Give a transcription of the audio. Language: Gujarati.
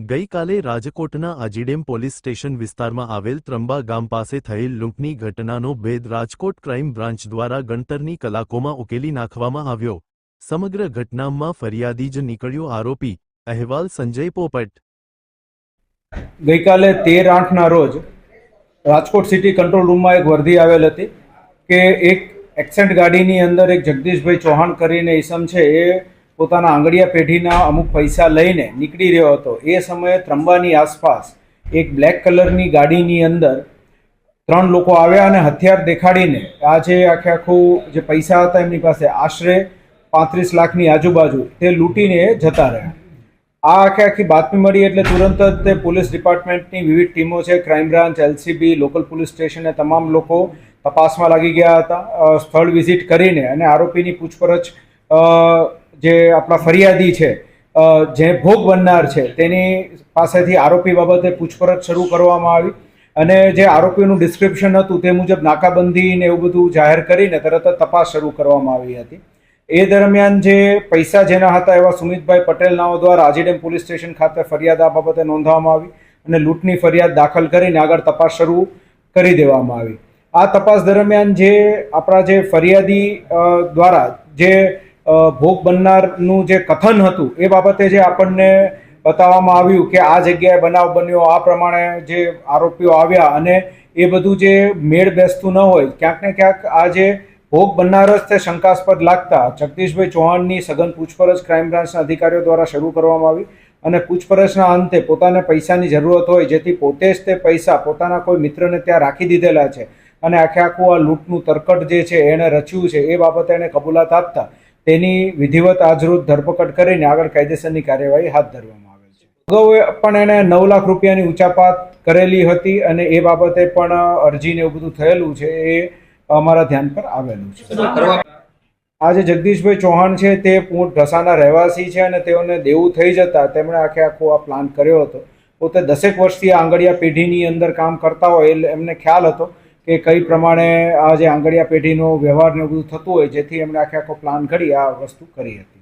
ગઈકાલે રાજકોટના આજીડેમ પોલીસ સ્ટેશન વિસ્તારમાં આવેલ ત્રંબા ગામ પાસે થયેલ લૂંટની ઘટનાનો ભેદ રાજકોટ ક્રાઇમ બ્રાન્ચ દ્વારા ગણતરની કલાકોમાં ઉકેલી નાખવામાં આવ્યો. સમગ્ર ઘટનામાં ફરિયાદી જ નીકળ્યો આરોપી. અહેવાલ સંજય પોપટ. ગઈકાલે તેર આઠના રોજ રાજકોટ સિટી કંટ્રોલ રૂમમાં એક વર્દી આવેલ હતી કે એક એક્સેન્ટ ગાડીની અંદર એક જગદીશભાઈ ચૌહાણ કરીને ઈસમ છે એ પોતાના આંગળીયા પેઢીના અમુક પૈસા લઈને નીકળી રહ્યો હતો. એ સમયે ત્રંબાની આસપાસ એક બ્લેક કલરની ગાડીની અંદર ત્રણ લોકો આવ્યા અને હથિયાર દેખાડીને આ જે આખે આખું જે પૈસા હતા એમની પાસે આશરે પાંત્રીસ લાખની આજુબાજુ તે લૂંટીને જતા રહ્યા. આ આખે આખી બાતમી મળી એટલે તુરંત જ તે પોલીસ ડિપાર્ટમેન્ટની વિવિધ ટીમો છે, crime branch, LCB, local police સ્ટેશને તમામ લોકો તપાસમાં લાગી ગયા હતા સ્થળ વિઝિટ કરીને અને આરોપીની પૂછપરછ જે આપણા ફરિયાદી છે જે ભોગ બનનાર છે, તેની પાસેથી આરોપી બાબતે પૂછપરછ શરૂ કરવામાં આવી અને જે આરોપીનું ડિસ્ક્રિપ્શન હતું તે મુજબ નાકાબંધી ને એવું બધું જાહેર કરીને તરત જ તપાસ શરૂ કરવામાં આવી હતી. એ દરમિયાન જે પૈસા જેના હતા એવા સુમિતભાઈ પટેલ નાઓ દ્વારા આજીડેમ પોલીસ સ્ટેશન ખાતે ફરિયાદ આ બાબતે નોંધવામાં આવી અને લૂંટની ફરિયાદ દાખલ કરીને આગળ તપાસ શરૂ કરી દેવામાં આવી. આ તપાસ દરમિયાન જે આપણા જે ફરિયાદી દ્વારા જે ભોગ બનનારનું જે કથન હતું, એ બાબતે જે આપણને બતાવવામાં આવ્યું કે આ જગ્યાએ બનાવ બન્યો, આ પ્રમાણે જે આરોપીઓ આવ્યા અને એ બધું જે મેળ બેસતું ન હોય, ક્યાંક ને ક્યાંક આ જે ભોગ બનનાર તે શંકાસ્પદ લાગતા. જગદીશભાઈ ચૌહાણની સઘન પૂછપરછ ક્રાઇમ બ્રાન્ચના અધિકારીઓ દ્વારા શરૂ કરવામાં આવી અને પૂછપરછના અંતે પોતાને પૈસાની જરૂરત હોય, જેથી પોતે જ તે પૈસા પોતાના કોઈ મિત્રને ત્યાં રાખી દીધેલા છે અને આખે આખું આ લૂંટનું તરકટ જે છે એણે રચ્યું છે, એ બાબતે એણે કબૂલાત આપતા. તેની વિધિવત આજરૂત ધરપકડ કરીને આગળ કાયદેસરની કાર્યવાહી હાથ ધરવામાં આવેલ છે. અગાઉ પણ એણે નવ લાખ રૂપિયાની ઊંચાપાત કરેલી હતી અને એ બાબતે પણ અરજીને એવું બધું થયેલું છે એ અમારા ધ્યાન પર આવેલું છે. આજે જગદીશભાઈ ચૌહાણ છે તે પૂંટ ઢસાના રહેવાસી છે અને તેઓને દેવું થઈ જતા તેમણે આખે આખો આ પ્લાન કર્યો હતો. પોતે દસેક વર્ષથી આ આંગળિયા પેઢીની અંદર કામ કરતા હોય એટલે એમને ખ્યાલ હતો. કે કઈ પ્રમાણે આ જે આંગળિયા પેઢીનો વ્યવહાર ને એવું બધું થતું હોય, જેથી એમણે આખે આખો પ્લાન ઘડી આ વસ્તુ કરી હતી.